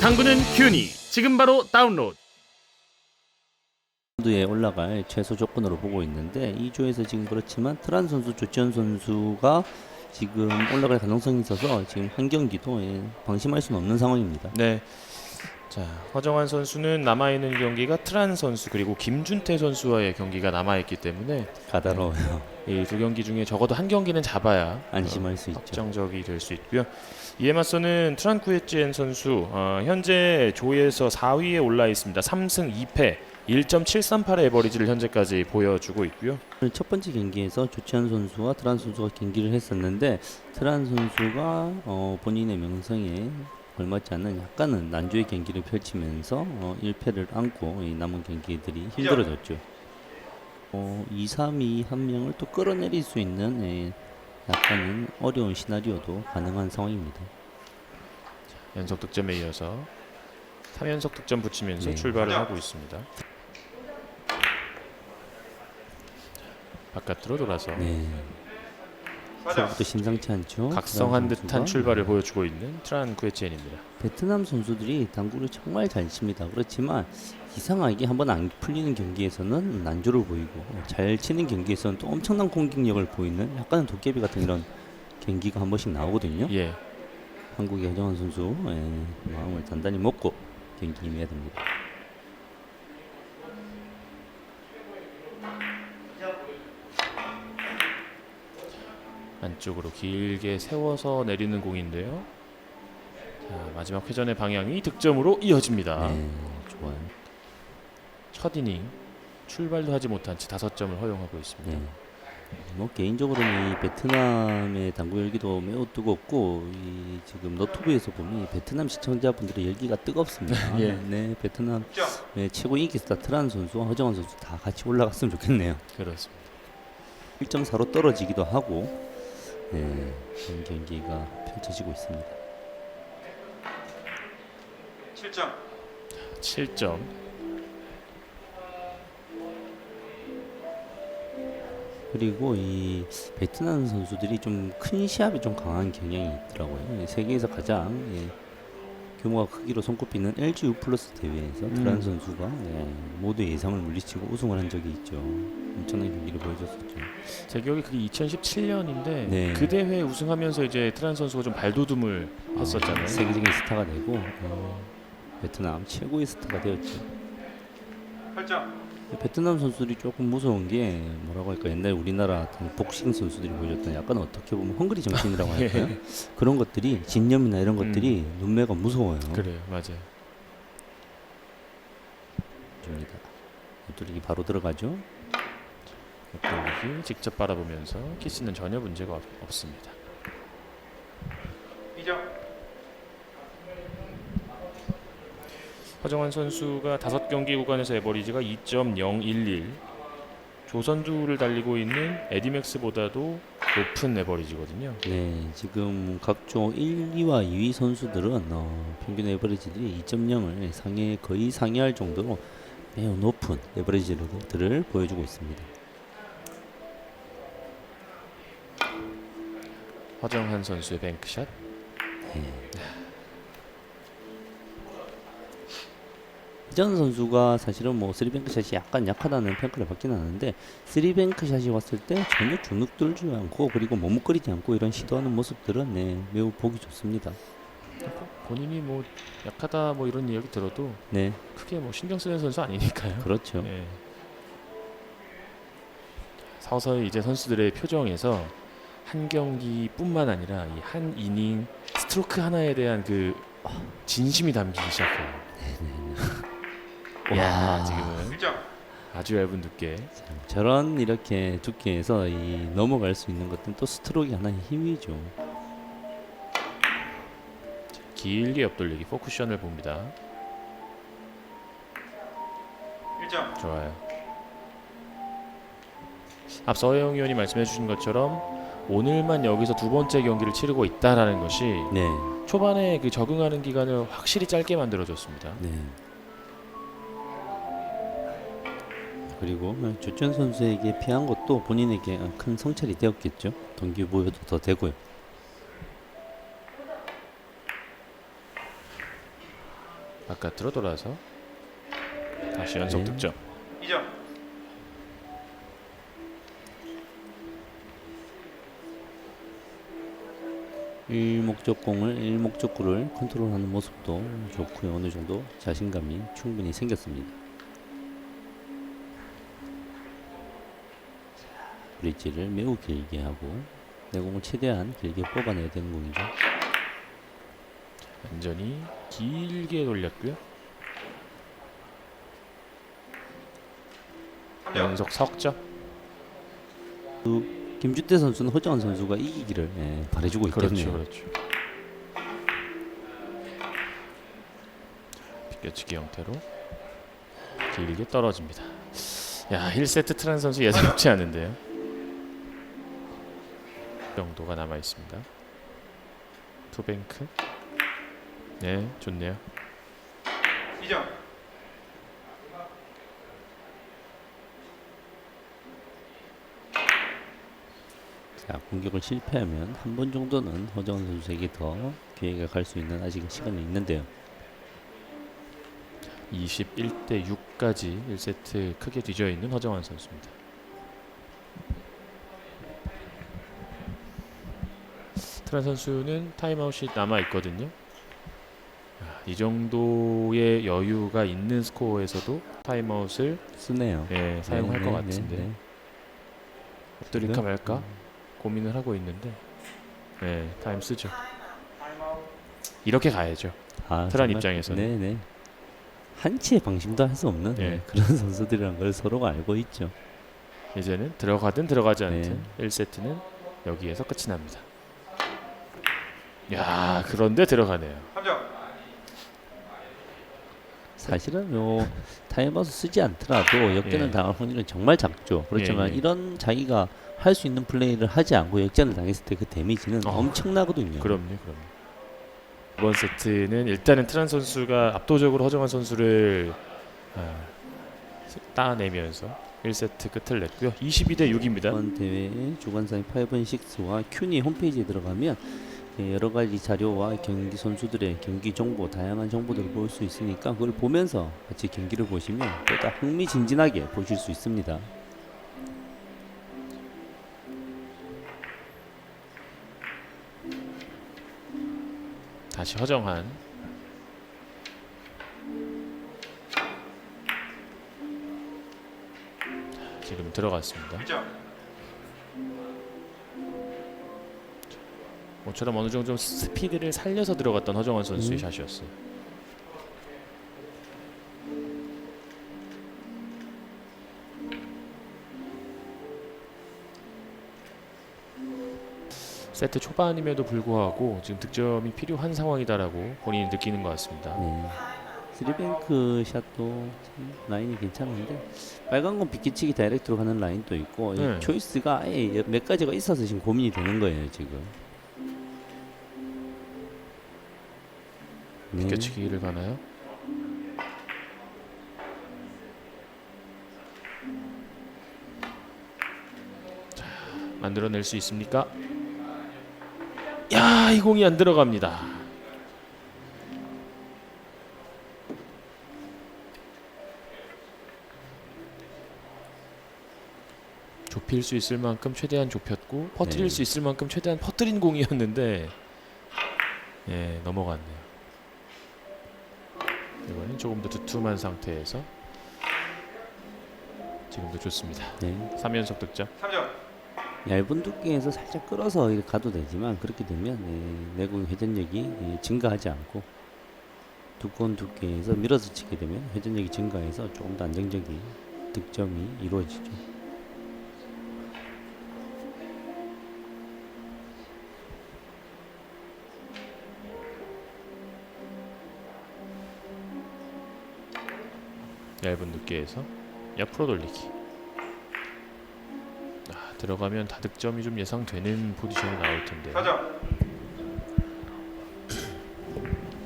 당구는 큐니 지금 바로 다운로드. 라운드에 올라갈 최소 조건으로 보고 있는데 이 조에서 지금 그렇지만 트란 선수, 조치현 선수가 지금 올라갈 가능성이 있어서 지금 한 경기도 예, 방심할 수는 없는 상황입니다. 네. 자, 허정환 선수는 남아 있는 경기가 트란 선수 그리고 김준태 선수와의 경기가 남아 있기 때문에 까다로워요. 이두 경기 중에 적어도 한 경기는 잡아야 안심할 수 있죠. 확정적이 될 수 있고요. 이에 맞서는 트란 쿠에찌엔 선수 어, 현재 조에서 4위에 올라 있습니다. 3승 2패 1.738의 에버리지를 현재까지 보여주고 있고요. 오늘 첫 번째 경기에서 조치현 선수와 트란 선수가 경기를 했었는데 트란 선수가 어, 본인의 명성에 걸맞지 않는 약간은 난조의 경기를 펼치면서 어, 1패를 안고 이 남은 경기들이 힘들어졌죠. 어, 2, 3위 한 명을 또 끌어내릴 수 있는 예, 약간은 어려운 시나리오도 가능한 상황입니다. 연속 득점에 이어서 3연속 득점 붙이면서 네. 출발을 하고 있습니다. 바깥으로 돌아서 네. 초부터 심상치 않죠. 각성한 듯한 선수가. 출발을 보여주고 있는 트란 쿠에치엔입니다. 베트남 선수들이 당구를 정말 잘 칩니다. 그렇지만 이상하게 한번 안 풀리는 경기에서는 난조를 보이고 잘 치는 경기에서는 또 엄청난 공격력을 보이는 약간은 도깨비 같은 이런 경기가 한 번씩 나오거든요. 예. 한국의 허정환 선수 예, 마음을 단단히 먹고 경기 임해야 됩니다. 안쪽으로 길게 세워서 내리는 공인데요. 자, 마지막 회전의 방향이 득점으로 이어집니다. 네, 좋아요. 첫 이닝 출발도 하지 못한 채 다섯 점을 허용하고 있습니다. 네. 뭐 개인적으로는 이 베트남의 당구 열기도 매우 뜨겁고 이 지금 너튜브에서 보면 이 베트남 시청자분들의 열기가 뜨겁습니다. 예. 네, 베트남 네, 최고 인기 스타 트란 선수와 허정환 선수 다 같이 올라갔으면 좋겠네요. 그렇습니다. 1.4로 떨어지기도 하고 네, 그런 경기가 펼쳐지고 있습니다. 7점 7점. 그리고 이 베트남 선수들이 좀 큰 시합이 좀 강한 경향이 있더라고요. 예, 세계에서 가장 예, 규모가 크기로 손꼽히는 LG U 플러스 대회에서 트란 선수가 예, 모두 예상을 물리치고 우승을 한 적이 있죠. 엄청난 경기를 보여줬었죠. 제 기억에 그게 2017년인데 네. 그 대회 우승하면서 이제 트란 선수가 좀 발돋움을 했었잖아요. 아, 세계적인 스타가 되고 어, 베트남 최고의 스타가 되었죠. 8점 베트남 선수들이 조금 무서운 게 뭐라고 할까 옛날 우리나라 그 복싱 선수들이 보여줬던 약간 어떻게 보면 헝그리 정신이라고 할까요? 그런 것들이 진념이나 이런 것들이 눈매가 무서워요. 그래요, 맞아요. 줍니다. 뚫리기 바로 들어가죠. 옆돌리기 직접 바라보면서 키스는 전혀 문제가 없, 없습니다. 2점 허정환 선수가 다섯 경기 구간에서 에버리지가 2.011 조선주를 달리고 있는 에디맥스보다도 높은 에버리지거든요. 네, 지금 각종 1, 2와 2위 선수들은 어, 평균 에버리지들이 2.0을 상해 거의 상회할 정도로 매우 높은 에버리지들을 보여주고 있습니다. 허정환 선수의 뱅크샷. 이전 선수가 사실은 뭐 쓰리뱅크 샷이 약간 약하다는 평가를 받긴 하는데 쓰리뱅크 샷이 왔을 때 전혀 주눅 들지 않고 그리고 머뭇거리지 않고 이런 시도하는 모습들은 네, 매우 보기 좋습니다. 본인이 뭐 약하다 뭐 이런 이야기 들어도 네, 크게 뭐 신경 쓰는 선수 아니니까요. 그렇죠. 네. 서서히 이제 선수들의 표정에서 한 경기뿐만 아니라 이 한 이닝 스트로크 하나에 대한 그 진심이 담기기 시작해요. 야 지금은 1점 아주 얇은 두께. 저런 이렇게 두께에서 이 넘어갈 수 있는 것들은 또 스트로크 하나의 힘이죠. 길게 옆돌리기 포쿠션을 봅니다. 1점 좋아요. 앞서 허영 의원이 말씀해 주신 것처럼 오늘만 여기서 두 번째 경기를 치르고 있다라는 것이 네, 초반에 그 적응하는 기간을 확실히 짧게 만들어줬습니다. 네. 그리고 조천 선수에게 피한 것도 본인에게 큰 성찰이 되었겠죠. 동기부여도 더 되고요. 바깥으로 돌아서 다시 연속 네. 득점. 2점. 일목적공을 일목적구를 컨트롤하는 모습도 좋고요. 어느 정도 자신감이 충분히 생겼습니다. 브릿지를 매우 길게 하고 내 공을 최대한 길게 뽑아내야 되는 공이죠. 완전히 길게 돌렸고요. 3점. 연속 석점. 그 김주태 선수는 허정환 선수가 이기기를 예, 바래주고 있거든요. 그렇죠, 그렇죠. 비껴치기 형태로 길게 떨어집니다. 야, 1세트 트란 선수 예사롭지 않은데요. 정도가 남아 있습니다. 투뱅크. 네, 좋네요. 2점. 자, 공격을 실패하면 한 번 정도는 허정환 선수에게 더 기회가 갈 수 있는 아직 시간이 있는데요. 21대 6까지 1세트 크게 뒤져 있는 허정환 선수입니다. 트란 선수는 타임아웃이 남아 있거든요. 아, 이 정도의 여유가 있는 스코어에서도 타임아웃을 쓰네요. 예, 사용할 네, 것 네, 같은데 네, 네. 엎드릴까 지금? 말까 고민을 하고 있는데 예, 타임 쓰죠. 이렇게 가야죠. 아, 트란 정말? 입장에서는. 네네. 한치의 방심도 할 수 없는 예. 네, 그런 선수들이란 걸 서로가 알고 있죠. 이제는 들어가든 들어가지 네. 않든 1세트는 여기에서 끝이 납니다. 야 그런데 들어가네요. 3점. 사실은 요 타임아웃 쓰지 않더라도 역전을 예. 당할 확률은 정말 작죠. 그렇지만 예, 예. 이런 자기가 할 수 있는 플레이를 하지 않고 역전을 당했을 때 그 데미지는 어. 엄청나거든요. 그럼요, 그럼요. 이번 세트는 일단은 트란 선수가 압도적으로 허정환 선수를 아, 따내면서 1세트 끝을 냈고요. 22대 6입니다. 이번 대회 주관사인 5은6와 큐니 홈페이지에 들어가면 예, 여러 가지 자료와 경기 선수들의 경기 정보, 다양한 정보들을 볼 수 있으니까 그걸 보면서 같이 경기를 보시면 보다 흥미진진하게 보실 수 있습니다. 다시 허정환. 지금 들어갔습니다. 1점. 모처럼 어느 정도 좀 스피드를 살려서 들어갔던 허정환 선수의 음. 샷이었어요. 세트 초반임에도 불구하고 지금 득점이 필요한 상황이다라고 본인이 느끼는 것 같습니다. 네. 스리뱅크 샷도 참 라인이 괜찮은데 빨간 건 비키치기 다이렉트로 가는 라인도 있고 이 네. 초이스가 아예 몇 가지가 있어서 지금 고민이 되는 거예요 지금. 네. 비껴치기를 가나요? 자, 만들어낼 수 있습니까? 야, 이 공이 안 들어갑니다. 좁힐 수 있을 만큼 최대한 좁혔고 퍼뜨릴 네. 수 있을 만큼 최대한 퍼뜨린 공이었는데 예 넘어갔네요. 이번엔 조금 더 두툼한 상태에서 지금도 좋습니다. 네. 3연속 득점. 3점. 얇은 두께에서 살짝 끌어서 가도 되지만 그렇게 되면 예, 내공 회전력이 예, 증가하지 않고 두꺼운 두께에서 밀어서 치게 되면 회전력이 증가해서 조금 더 안정적인 득점이 이루어지죠. 얇은 두께에서 옆으로 돌리기. 아, 들어가면 다득점이 좀 예상되는 포지션이 나올 텐데. 4점.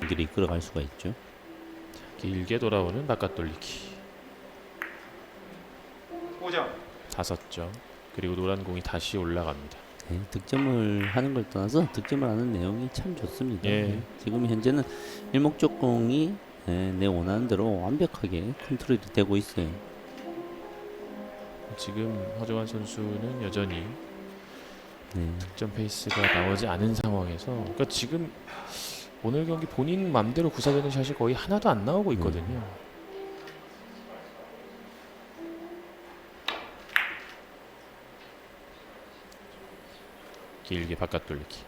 경기를 이끌어갈 수가 있죠. 길게 돌아오는 바깥 돌리기. 5점. 다섯 점. 그리고 노란 공이 다시 올라갑니다. 네, 득점을 하는 걸 떠나서 득점을 하는 내용이 참 좋습니다. 예. 네, 지금 현재는 일목적공이 네, 내 원하는 대로 완벽하게 컨트롤이 되고 있어요. 지금 허정환 선수는 여전히 네, 득점 페이스가 나오지 않은 상황에서 그러니까 지금 오늘 경기 본인 맘대로 구사되는 샷이 거의 하나도 안 나오고 있거든요. 길게 바깥 돌리기.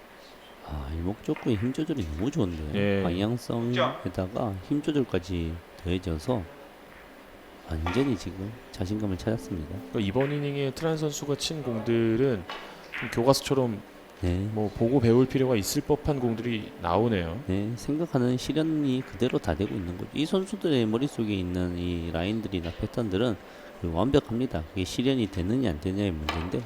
아, 일목적구의 힘 조절이 너무 좋은데 예. 방향성에다가 힘 조절까지 더해져서 완전히 지금 자신감을 찾았습니다. 그러니까 이번 이닝에 트란 선수가 친 공들은 좀 교과서처럼 네, 뭐 보고 배울 필요가 있을 법한 공들이 나오네요. 네, 생각하는 실현이 그대로 다 되고 있는 거죠. 이 선수들의 머릿속에 있는 이 라인들이나 패턴들은 완벽합니다. 그게 실현이 되느냐 안 되느냐의 문제인데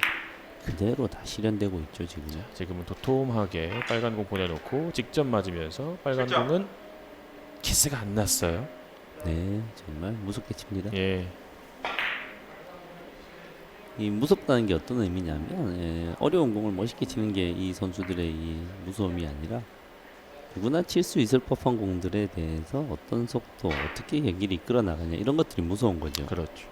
그대로 다 실현되고 있죠 지금. 지금은 도톰하게 빨간 공 보내놓고 직접 맞으면서 빨간. 공은 키스가 안 났어요. 네, 정말 무섭게 칩니다. 예, 이 무섭다는 게 어떤 의미냐면 예, 어려운 공을 멋있게 치는 게 이 선수들의 이 무서움이 아니라 누구나 칠 수 있을 법한 공들에 대해서 어떤 속도 어떻게 경기를 이끌어 나가냐 이런 것들이 무서운 거죠. 그렇죠.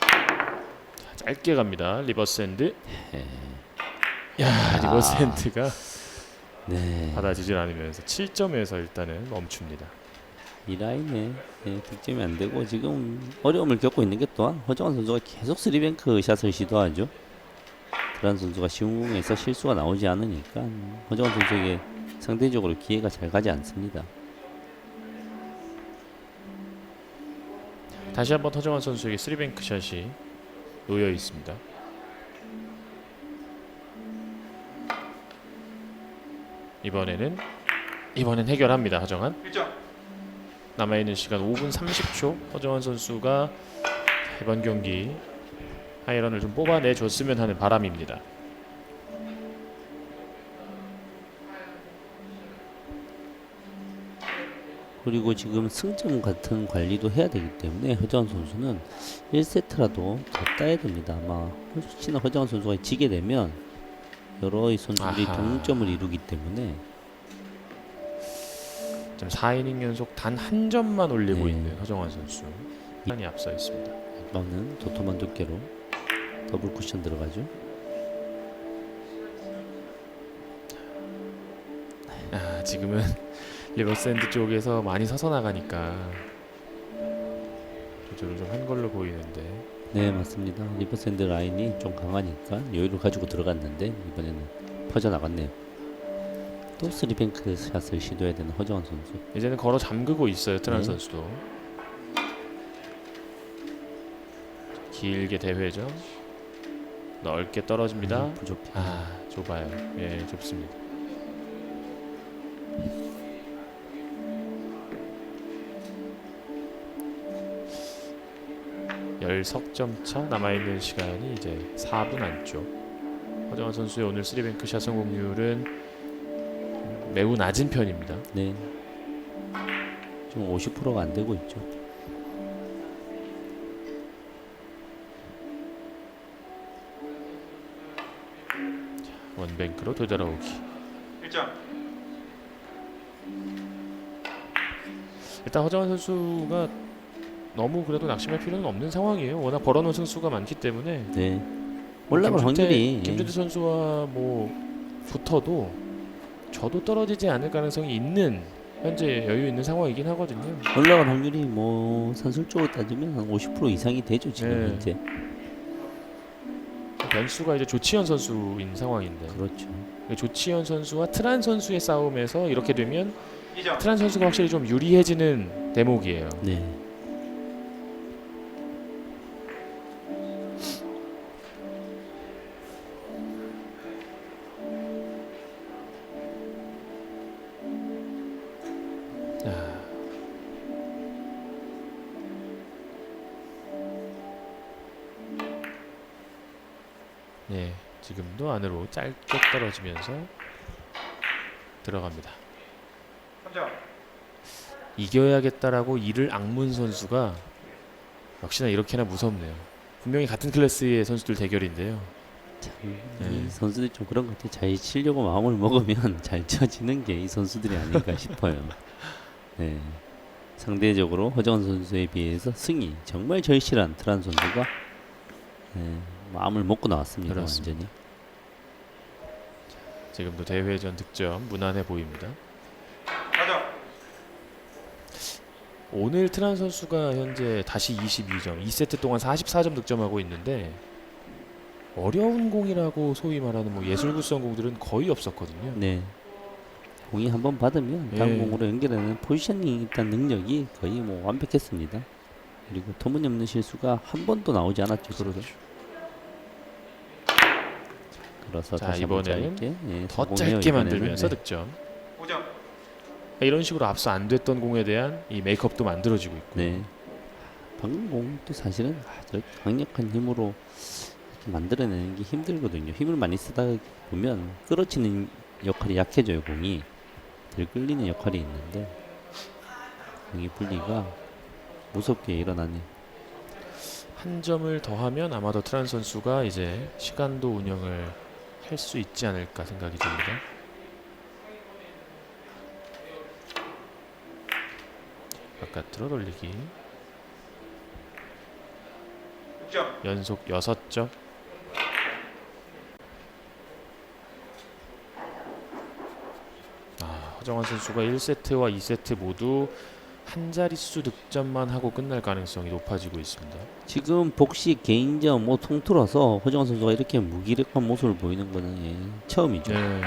자, 짧게 갑니다. 리버스 핸드. 예. 야, 리버스 핸드가 네, 받아지질 않으면서 7점에서 일단은 멈춥니다. 이 라인에 예, 득점이 안 되고 지금 어려움을 겪고 있는 게 또한 허정환 선수가 계속 스리뱅크 샷을 시도하죠. 드란 선수가 쉬운 공에서 실수가 나오지 않으니까 허정환 선수에게 상대적으로 기회가 잘 가지 않습니다. 다시 한번 허정환 선수에게 쓰리뱅크 샷이 놓여 있습니다. 이번에는 이번엔 해결합니다. 허정환. 1점. 남아 있는 시간 5분 30초. 허정환 선수가 이번 경기 하이런을 좀 뽑아내 줬으면 하는 바람입니다. 그리고 지금 승점 같은 관리도 해야 되기 때문에 허정환 선수는 1세트라도 더 따야 됩니다. 아마 혹시나 허정환 선수가 지게 되면 여러 이 선수들이 아하. 동점을 이루기 때문에 지금 4이닝 연속 단 한 점만 올리고 네. 있는 허정환 선수. 많이 앞서 있습니다. 이번은 도톰한 두께로 더블 쿠션 들어가죠. 아, 지금은 리버스핸드 쪽에서 많이 서서 나가니까 조절을 좀 한 걸로 보이는데 네 맞습니다. 리버샌드 라인이 좀 강하니까 여유를 가지고 들어갔는데 이번에는 퍼져 나갔네요. 또 스리뱅크 샷을 시도해야 되는 허정환 선수. 이제는 걸어 잠그고 있어요 트란 네. 선수도 길게 대회죠 넓게 떨어집니다 음, 부족해. 아 좁아요 예 좁습니다 열 석점 차 남아있는 시간이 이제 4분 안쪽 허정환 선수의 오늘 3뱅크 샷 성공률은 매우 낮은 편입니다 네. 지금 50%가 안 되고 있죠. 원뱅크로 되돌아오기 1점. 일단 허정환 선수가 너무 그래도 낙심할 필요는 없는 상황이에요. 워낙 벌어놓은 선수가 많기 때문에 네. 올라갈 김준태- 확률이 예. 김준태 선수와 뭐 붙어도 저도 떨어지지 않을 가능성이 있는 현재 여유 있는 상황이긴 하거든요. 올라갈 확률이 뭐 산술적으로 따지면 한 50% 이상이 되죠 지금 네. 현재. 변수가 이제 조치현 선수인 상황인데 그렇죠. 조치현 선수와 트란 선수의 싸움에서 이렇게 되면 2점. 트란 선수가 확실히 좀 유리해지는 대목이에요. 네. 안으로 짧게 떨어지면서 들어갑니다. 3점. 이겨야겠다라고 이를 악문 선수가 역시나 이렇게나 무섭네요. 분명히 같은 클래스의 선수들 대결인데요. 참, 네. 이 선수들이 좀 그런 것 같아요. 잘 치려고 마음을 먹으면 잘 쳐지는 게 이 선수들이 아닐까 싶어요. 네. 상대적으로 허정원 선수에 비해서 승이 정말 절실한 트란 선수가 네, 마음을 먹고 나왔습니다. 그렇습니다. 완전히. 지금도 대회전 득점 무난해 보입니다. 4점. 오늘 트란 선수가 현재 다시 22점, 2세트 동안 44점 득점하고 있는데 어려운 공이라고 소위 말하는 뭐 예술구성 공들은 거의 없었거든요. 네. 공이 한번 받으면 예. 다음 공으로 연결하는 포지셔닝 일단 능력이 거의 뭐 완벽했습니다. 그리고 터무니없는 실수가 한 번도 나오지 않았죠. 그렇죠. 그래서 자, 다시 한번 이번에는 짧게, 예, 더 성공해요, 짧게 이번에는. 만들면서 네. 득점. 5점. 이런 식으로 앞서 안 됐던 공에 대한 이 메이크업도 만들어지고 있고. 네. 방금 공도 사실은 아주 강력한 힘으로 이렇게 만들어내는 게 힘들거든요. 힘을 많이 쓰다 보면 끌어치는 역할이 약해져요. 공이 덜 끌리는 역할이 있는데 공이 분리가 무섭게 일어나네. 한 점을 더하면 아마도 트란 선수가 이제 시간도 운영을 할 수 있지 않을까 생각이 듭니다. 바깥으로 돌리기 6점. 연속 6점 아, 허정환 선수가 1세트와 2세트 모두 한 자릿수 득점만 하고 끝날 가능성이 높아지고 있습니다. 지금 복식 개인전 뭐 통틀어서 허정원 선수가 이렇게 무기력한 모습을 보이는 거는 예, 처음이죠. 네.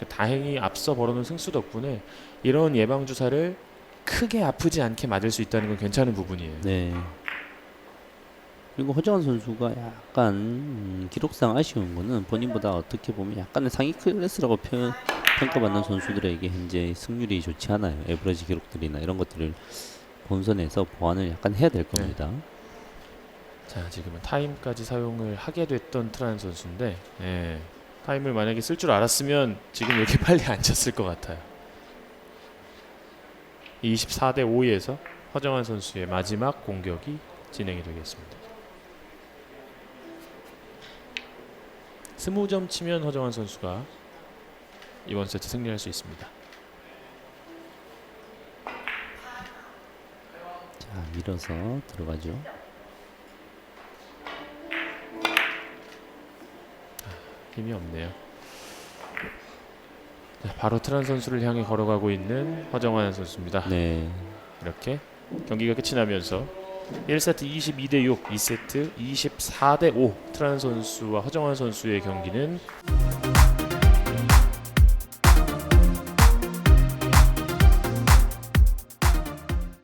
그 다행히 앞서 벌어놓은 승수 덕분에 이런 예방 주사를 크게 아프지 않게 맞을 수 있다는 건 괜찮은 부분이에요. 네. 그리고 허정원 선수가 약간 음, 기록상 아쉬운 거는 본인보다 어떻게 보면 약간의 상위 클래스라고 표, 평가받는 선수들에게 현재 승률이 좋지 않아요. 에버러지 기록들이나 이런 것들을 본선에서 보완을 약간 해야 될 겁니다. 자 지금은 타임까지 사용을 하게 됐던 트란 선수인데 예, 타임을 만약에 쓸 줄 알았으면 지금 이렇게 빨리 안 쳤을 것 같아요. 24대 5에서 허정환 선수의 마지막 공격이 진행이 되겠습니다. 20점 치면 허정환 선수가 이번 세트 승리할 수 있습니다. 자, 밀어서 들어가죠. 힘이 없네요. 자, 바로 트란 선수를 향해 걸어가고 있는 허정환 선수입니다. 네. 이렇게 경기가 끝이 나면서 1세트 22대 6, 2세트 24대 5 트란 선수와 허정환 선수의 경기는